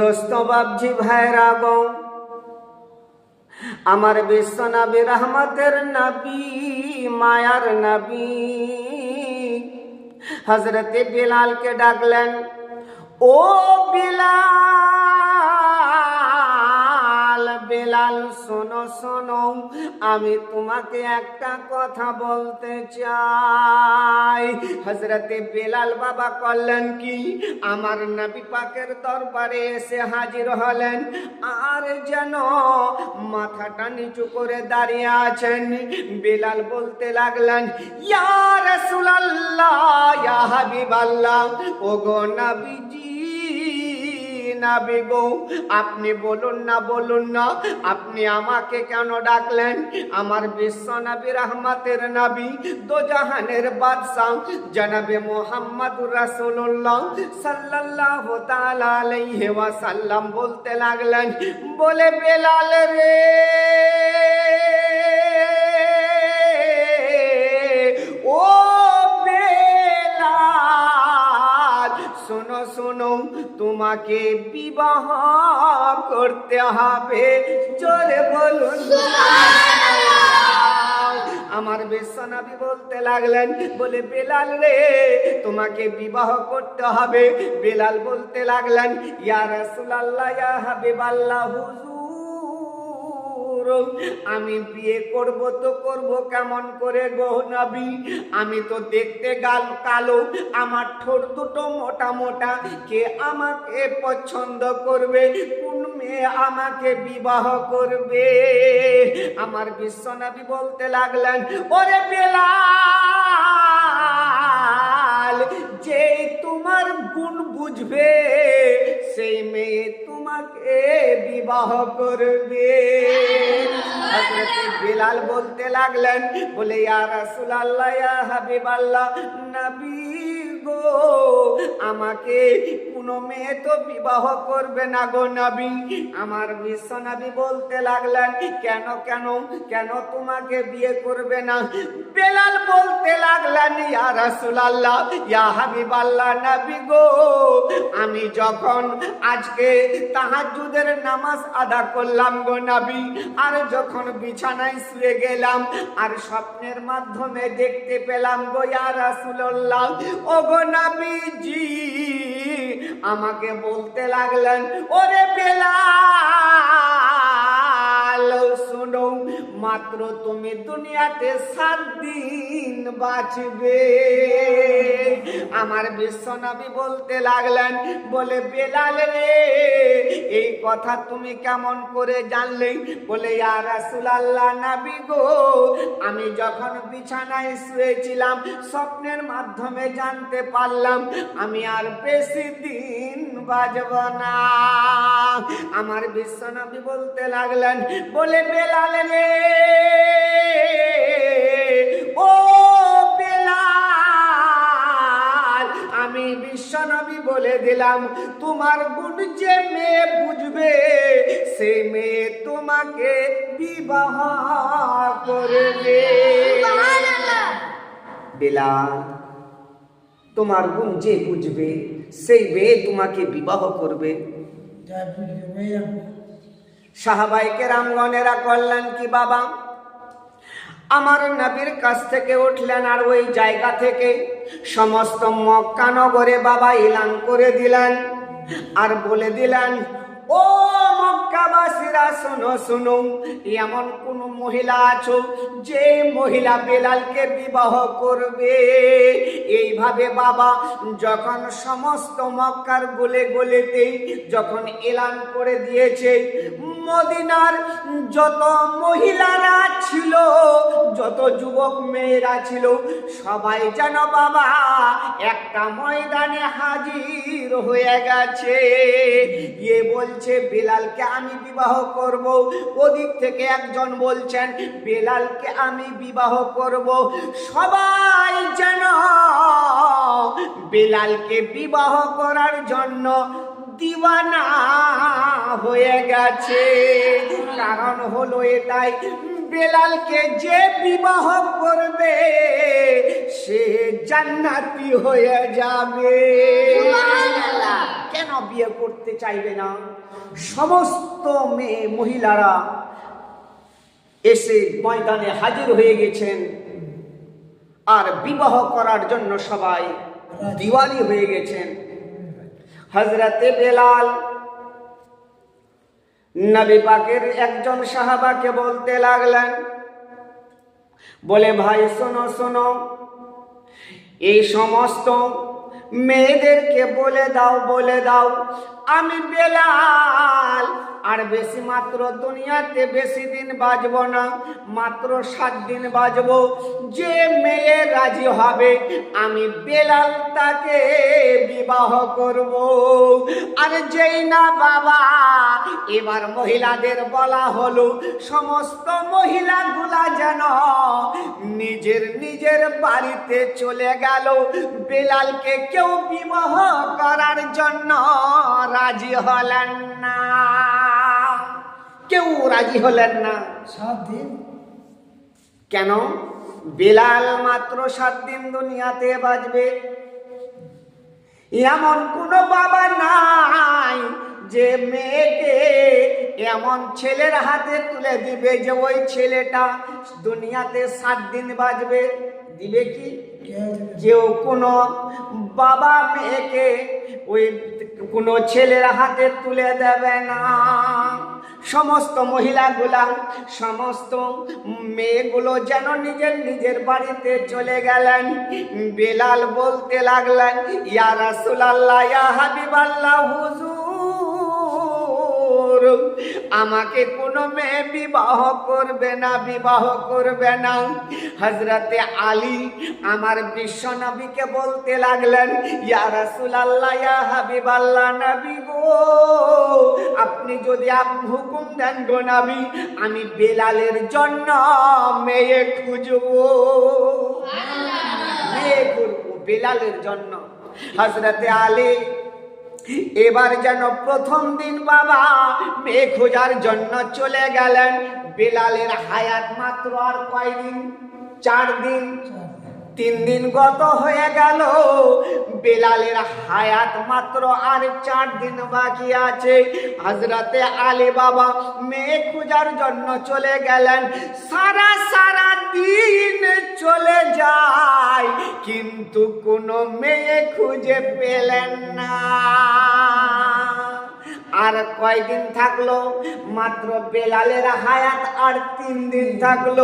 দোস্ত বাবজি ভাইরা গো আমার বিশ্বনবী রহমতের নাবি, মায়ার নাবি। হজরতে বিলালকে ডাকলেন, ও বিলাল! বেলাল শোনো শোনো, আমি তোমাকে একটা কথা বলতে চাই। হজরতে বেলাল বাবা করলেন কি? আমার নবী পাকের দরবারে এসে হাজির হলেন। আর যেন মাথাটা নিচু করে দাঁড়িয়ে আছেন। বেলাল বলতে লাগলেন, ইয়া রাসূলুল্লাহ, ইয়া হাবিবাল্লাহ, ওগো নবীজি নাবি গো আপনি বলুন না বলুন না, আপনি আমাকে কেন ডাকলেন? আমার বিশ্ব রহমাতের নাবি, দোজাহানের বাদশাহ, জনাবে মোহাম্মদুর রাসুল্লাহ সাল্লাহ হেওয়া সাল্লাম বলতে লাগলেন, বলে বেলাল রে! শোনো, তোমাকে বিবাহ করতে হবে। চলে বলুন। আমার বেসনাবি বলতে লাগলেন, বলে, বেলাল রে, তোমাকে বিবাহ করতে হবে। বেলাল বলতে লাগলেন, ইয়া রাসূলুল্লাহ, ইয়া হাবিবাল্লাহ, হুজুর। আমি বিয়ে করব তো করব কেমন করে গো নবী? আমি তো দেখতে গাল কালো, আমার ঠোঁট দুটো মোটা মোটা। কে আমাকে পছন্দ করবে? কোন মেয়ে আমাকে বিবাহ করবে? আমার বিশ্বনাবি বলতে লাগলেন, ওরে বেলাল, যে তোমার গুণ বুঝবে সেই মেয়ে তোমাকে বিবাহ করবে। বিলাল বলতে লাগলেন বলে ইয়া রাসূলুল্লাহ ইয়া হাবিবাল্লাহ নবী গো। আমাকে কোনো মেয়ে তো বিবাহ করবে না গো নবী। আমার বিশ্ব নবী বলতে লাগলেন, কেন কেন কেন তোমাকে বিয়ে করবে না? বেলাল বলতে লাগলেন, ইয়া রাসূলুল্লাহ, ইয়া হাবিবাল্লাহ নবী গো, আমি যখন আজকে তাহাজ্জুদের নামাজ আদা করলাম গো নাবি, আর যখন বিছানায় শুয়ে গেলাম, আর স্বপ্নের মাধ্যমে দেখতে পেলাম গো ইয়া রাসূলুল্লাহ, ও গো আমাকে বলতে লাগলেন ওরে পেলা শুনো মাত্র তুমি দুনিয়াতে সাত দিন বাঁচবে। আমার বিশ্বনবী বলতে লাগলেন, বলে, বেলাল রে, এই কথা তুমি কেমন করে জানলে? বলে আর রাসূলুল্লাহ নবী গো, আমি যখন বিছানায় শুয়েছিলাম, স্বপ্নের মাধ্যমে জানতে পারলাম, আমি আর বেশি দিন বাজব না। আমার বিশ্বনবী বলতে লাগলেন, বলে, বেলাল রে ও বেলাল আমি বিশ্বনবী বলে দিলাম তোমার গুণ যে মেয়ে বুঝবে সে মেয়ে তোমাকে বিবাহ করবে। বেলাল তোমার গুণ যে বুঝবে সেই মেয়ে তোমাকে বিবাহ করবে। সাহাবাইকে রামগণেরা করলেন কি বাবা? আমার নবীর কাছ থেকে উঠলেন আর ওই জায়গা থেকে সমস্ত মক্কা নগরে বাবা ইলান করে দিলেন আর বলে দিলেন, ও মক্কাবাসীরা শোনো শোনো। এমন কোন মহিলা আছো যে মহিলা বেলালকে বিবাহ করবে? এইভাবে বাবা যখন সমস্ত মক্কার গোলে গোলেতে যখন এলান করে দিয়েছে, মদিনার যত মহিলারা ছিল, যত যুবক মেয়েরা ছিল, সবাই যেন বাবা একটা ময়দানে হাজির হয়ে গেছে। ইয়ে বলছে, বেলালকে আমি বিবাহ করব। ওদিক থেকে একজন বলছেন, বেলালকে আমি বিবাহ করব। সবাই যেন বেলালকে বিবাহ করার জন্য দিওয়ানা হয়ে গেছে। কারণ হলো এটাই, বেলালকে যে বিবাহ করবে, সে জান্নাতি হয়ে যাবে। চাইবে না। সমস্ত মেয়ে মহিলারা এসে ময়দানে হাজির হয়ে গেছেন। আর বিবাহ করার জন্য সবাই দিওয়ালি হয়ে গেছেন। হজরতে বেলাল, নবী পাকের একজন সাহাবাকে বলতে লাগলেন, বলে, ভাই, শোনো শোনো, এই সমস্ত মেয়েদেরকে বলে দাও বলে দাও আমি বেলাল। আর বেশি মাত্র দুনিয়াতে বেশি দিন বাজব না, মাত্র সাত দিন বাজব। যে মেয়ে রাজি হবে, আমি বেলাল তাকে বিবাহ করব। আর যেই না বাবা, এবার মহিলাদের বলা হলো, সমস্ত মহিলাগুলা যেন নিজের নিজের বাড়িতে চলে গেল। বেলালকে কেউ বিবাহ করার জন্য রাজি হলেন না। কেউ রাজি হলেন না। সাত দিন? কেন? বেলাল মাত্র সাত দিন দুনিয়াতে বাজবে। এমন কোন বাবা নাই যে মেয়েকে এমন ছেলের হাতে তুলে দিবে যে ওই ছেলেটা দুনিয়াতে সাত দিন বাজবে। দিবে কি? কেউ। কেউ কোনো বাবা মেয়েকে ওই কোনো ছেলের হাতে তুলে দেবে না। সমস্ত মহিলাগুলা, সমস্ত মেয়েগুলো যেন নিজের নিজের বাড়িতে চলে গেলেন। বেলাল বলতে লাগলেন ইয়ারা রাসূলুল্লাহ, ইয়া হাবিবাল্লাহ, হুজুর। আমাকে কোনো মেয়ে বিবাহ করবে না বিবাহ করবে না। হজরতে আলী আমার বিশ্ব নবীকে বলতে লাগলেন ইয়া রাসূলুল্লাহ ইয়া হাবিবাল্লাহ নবী গো আপনি যদি আপনি হুকুম দেন গো নবী আমি বেলালের জন্য মেয়ে খুঁজবো। মেয়ে খুঁজবো বেলালের জন্য। হজরতে আলী এবার যেন প্রথম দিন বাবা মেয়ে খোঁজার জন্য চলে গেলেন। বেলালের হায়াত মাত্র আর কয়দিন? চার দিন। তিন দিন গত হয়ে গেল। বেলালের হায়াত মাত্র আর চার দিন বাকি আছে। হাজরাতে আলী বাবা মেয়ে খোঁজার জন্য চলে গেলেন। সারা সারা দিন চলে যায়, কিন্তু কোনো মেয়ে খুঁজে পেলেন না। আর কয়দিন থাকল? মাত্র বেলালের হায়াত আর তিন দিন থাকল।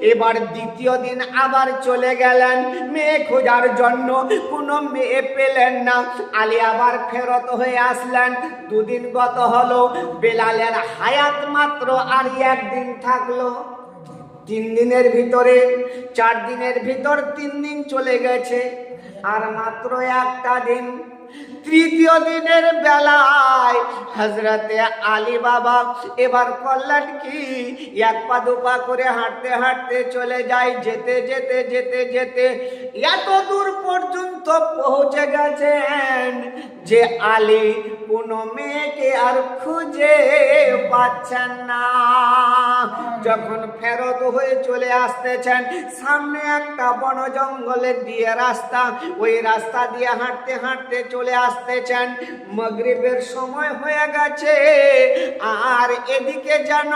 এবার দ্বিতীয় দিন আবার চলে গেলেন। মেয়ে খোঁজার জন্য কোনো মেয়ে পেলেন না। আলী আবার ফেরত হয়ে আসলেন। দুদিন গত হলো, বেলালের হায়াত মাত্র আর একদিন থাকল। তিন দিনের ভিতরে, চার দিনের ভিতর তিন দিন চলে গেছে। আর মাত্র একটা দিন তৃতীয় দিনের বেলায় হজরতে আলী বাবা এবার করলেন কি? এক পা দুপা করে হাঁটতে হাঁটতে চলে যায়, যেতে যেতে যেতে যেতে। এত দূর পর্যন্ত পৌঁছে গেছেন যে আলী কোনো মেয়েকে আর খুঁজে পাচ্ছেন না। যখন ফেরত হয়ে চলে আসতেছেন, সামনে একটা বন জঙ্গলের দিয়ে রাস্তা, ওই রাস্তা দিয়ে হাঁটতে হাঁটতে চলে আসতেছেন মগরিবের সময় হয়ে গেছে। আর এদিকে যেন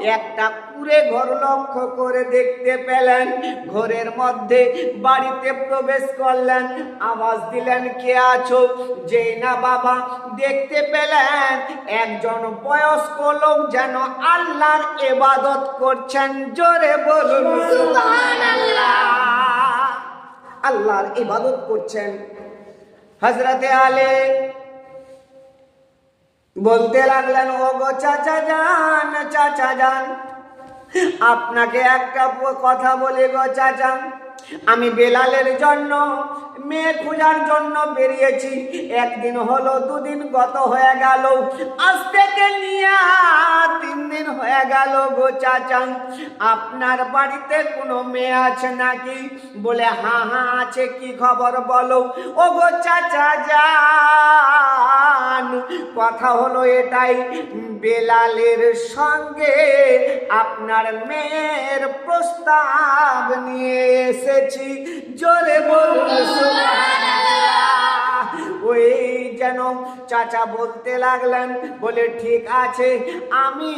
একটা কুড়ে ঘর লক্ষ্য করে দেখতে পেলেন। ঘরের মধ্যে বাড়িতে প্রবেশ করলেন। আওয়াজ দিলেন কে আছো? যে না বাবা। দেখতে পেলেন একজন বয়স্ক লোক যেন আল্লাহর এবাদত করছেন। জোরে বলুন। আল্লাহর ইবাদত করছেন। হজরতে আলে বলতে লাগলেন ও গো চাচা যান চাচা যান। আপনাকে একটা কথা বলি গো, চাচা। আমি বেলালের জন্য, মেয়ে খোঁজার জন্য বেরিয়েছি। একদিন হলো, দুদিন গত হয়ে গেল। আজ থেকে নিয়ে তিন দিন হয়ে গেল গো চাচা। আপনার বাড়িতে কোনো মেয়ে আছে নাকি? বলে হ্যাঁ হ্যাঁ আছে, কি খবর বলো? ও গো চাচা যান কথা হলো এটাই, বেলালের সঙ্গে আপনার মেয়ের প্রস্তাব নিয়ে এসেছি জোরে ওই যেন চাচা বলতে লাগলেন, বলে, ঠিক আছে, আমি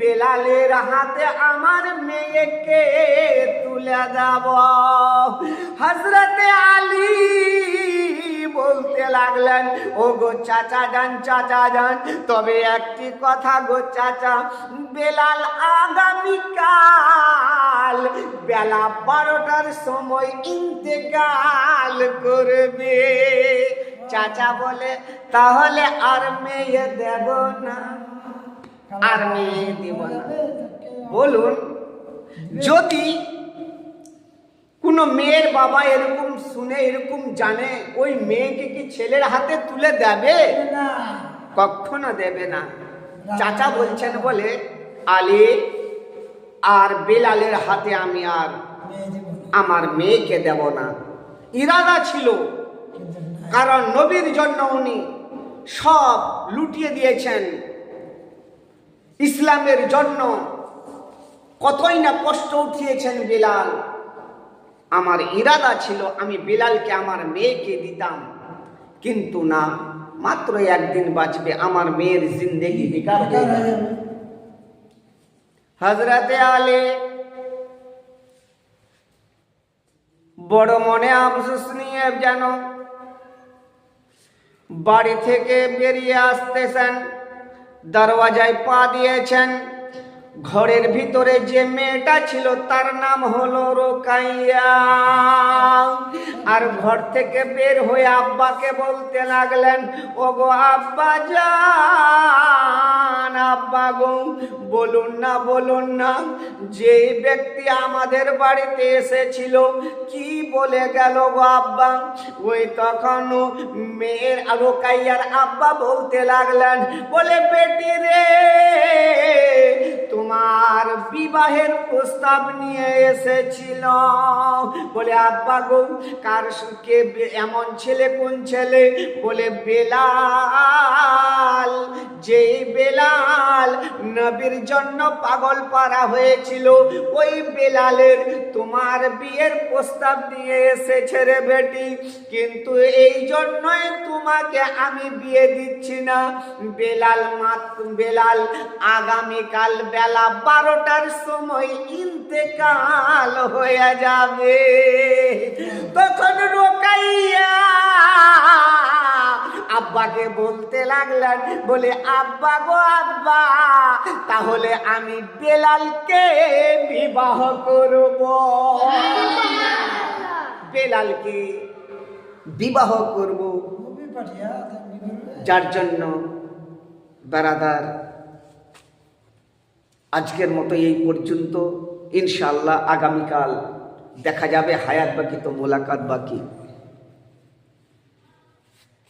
বেলালের হাতে আমার মেয়েকে তুলে দেব। হজরতে আলী বলতে লাগলেন ও গো চাচা যান চাচা যান, তবে একটি কথা গো চাচা, বেলাল আগামীকাল বেলা বারোটার সময় ইন্তেকাল করবে। চাচা বলে তাহলে আর মেয়ে দেব না। আর মেয়ে দিব না। বলুন যদি কোনো মেয়ের বাবা এরকম শুনে এরকম জানে ওই মেয়েকে কি ছেলের হাতে তুলে দেবে? না। কখনো দেবে না। চাচা বলছেন বলে আলী আর বেলালের হাতে আমি আর। আমার মেয়েকে দেব না ইরাদা ছিল, কারণ নবীর জন্য উনি সব লুটিয়ে দিয়েছেন ইসলামের জন্য কতই না কষ্ট উঠিয়েছেন বিলাল আমার ইরাদা ছিল, আমি বিলালকে, আমার মেয়েকে দিতাম কিন্তু না মাত্র একদিন বাঁচবে আমার মেয়ের জিন্দেগি বেকার হয়ে যাবে। হজরতে আলী। বড় মনে আফসোস নিয়ে যেন বাড়ি থেকে বেরিয়ে আসতেছেন দরওয়াজায় পা দিয়েছেন। ঘরের ভিতরে যে মেয়েটা ছিল, তার নাম হলো রোকাইয়া। আর ঘর থেকে বের হয়ে আব্বাকে বলতে লাগলেন ও গো আব্বা যান, আব্বা গো, বলুন না বলুন না যে ব্যক্তি আমাদের বাড়িতে এসেছিল, কি বলে গেল গো আব্বা? ওই তখন মেয়ের রোকাইয়ার আব্বা বলতে লাগলেন, বলে বেটি রে তোমার বিবাহের প্রস্তাব নিয়ে এসেছিল। বলে, আব্বা গো, কার সুখে এমন ছেলে কোন ছেলে? বলে, বেলাল, যেই বেলাল নবীর জন্য পাগল পারা হয়েছিল, ওই বেলালের তোমার বিয়ের প্রস্তাব নিয়ে এসেছে রে বেটি। কিন্তু এই জন্যই তোমাকে আমি বিয়ে দিচ্ছি না। বেলাল মাত্র বেলাল আগামীকাল বেলা বারোটার সময় ইন্তেকাল হয়ে যাবে। তখন রোকাইয়া আব্বাকে বলতে লাগলেন বলে আব্বা গো আব্বা তাহলে আমি বেলালকে বিবাহ করব। বেলালকে বিবাহ করব। যার জন্য বেড়াদার আজকের মতো এই পর্যন্ত। ইনশাআল্লাহ আগামীকাল দেখা যাবে হায়াত বাকি তো মোলাকাত বাকি।